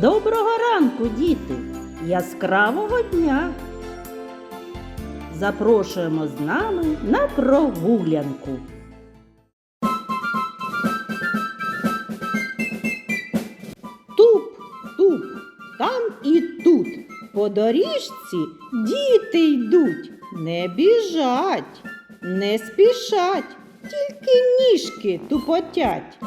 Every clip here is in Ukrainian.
Доброго ранку, діти! Яскравого дня! Запрошуємо з нами на прогулянку. Туп, туп, там і тут. По доріжці діти йдуть, не біжать, не спішать, тільки ніжки тупотять.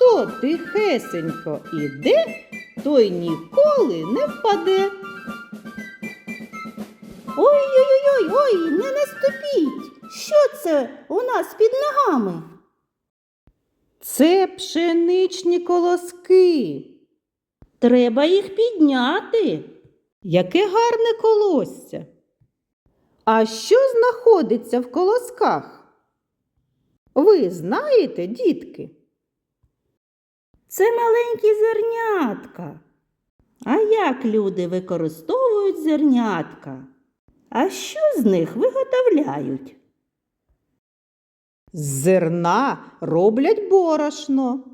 Хто тихесенько іде, той ніколи не впаде. Ой-ой-ой, ой, не наступіть. Що це у нас під ногами? Це пшеничні колоски. Треба їх підняти. Яке гарне колосся. А що знаходиться в колосках? Ви знаєте, дітки? Це маленькі зернятка. А як люди використовують зернятка? А що з них виготовляють? З зерна роблять борошно.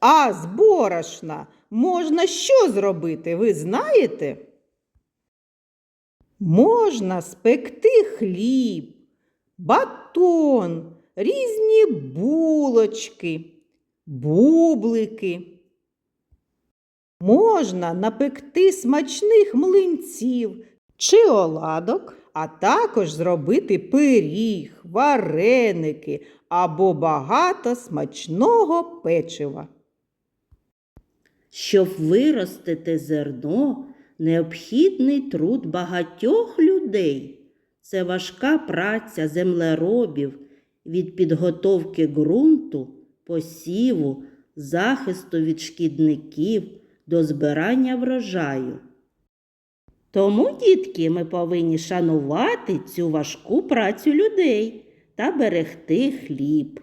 А з борошна можна що зробити, ви знаєте? Можна спекти хліб, батон, різні булочки, бублики. Можна напекти смачних млинців чи оладок, а також зробити пиріг, вареники або багато смачного печива. Щоб виростити зерно, необхідний труд багатьох людей. Це важка праця землеробів від підготовки ґрунту, посіву, захисту від шкідників до збирання врожаю. Тому, дітки, ми повинні шанувати цю важку працю людей та берегти хліб.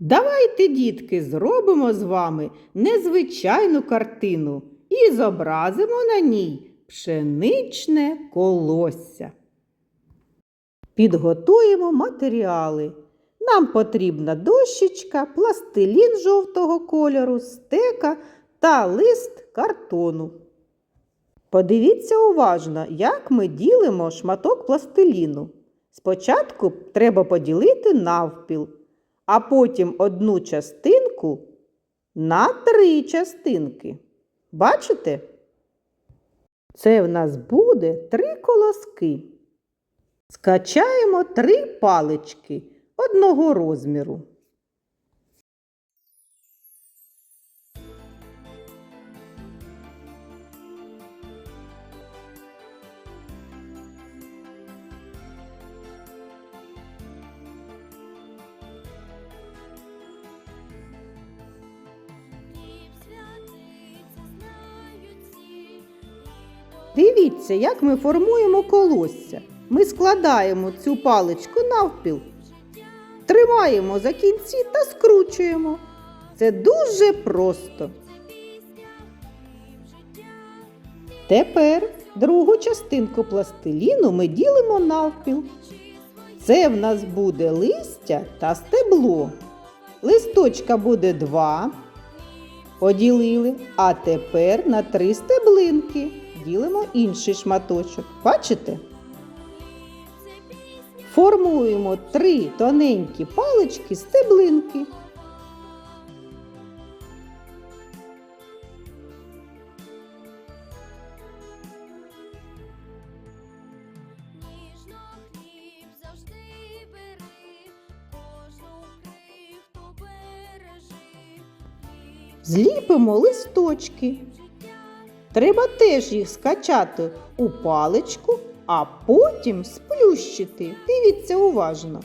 Давайте, дітки, зробимо з вами незвичайну картину і зобразимо на ній пшеничне колосся. Підготуємо матеріали. Нам потрібна дощечка, пластилін жовтого кольору, стека та лист картону. Подивіться уважно, як ми ділимо шматок пластиліну. Спочатку треба поділити навпіл, а потім одну частинку на три частинки. Бачите? Це в нас буде три колоски. Скачаємо три палички одного розміру. Дивіться, як ми формуємо колосся. Ми складаємо цю паличку навпіл, тримаємо за кінці та скручуємо. Це дуже просто. Тепер другу частинку пластиліну ми ділимо навпіл. Це в нас буде листя та стебло. Листочка буде два. Поділили. А тепер на три стеблинки ділимо інший шматочок. Бачите? Формуємо три тоненькі палички стеблинки. Зліпимо листочки. Треба теж їх скачати у паличку, а потім сплющити. Дивіться уважно.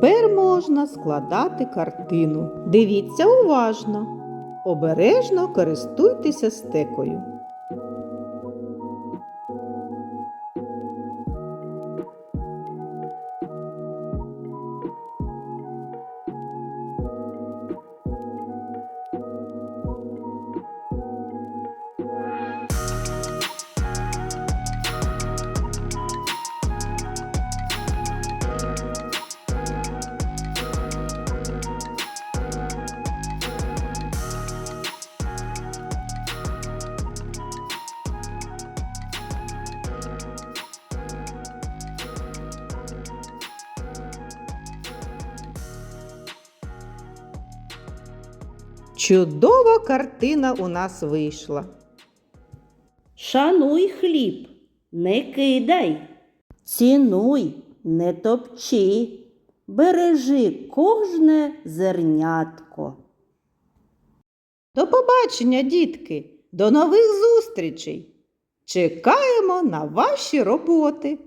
Тепер можна складати картину. Дивіться уважно. Обережно користуйтеся стекою. Чудова картина у нас вийшла. Шануй хліб, не кидай, цінуй, не топчи, бережи кожне зернятко. До побачення, дітки! До нових зустрічей! Чекаємо на ваші роботи!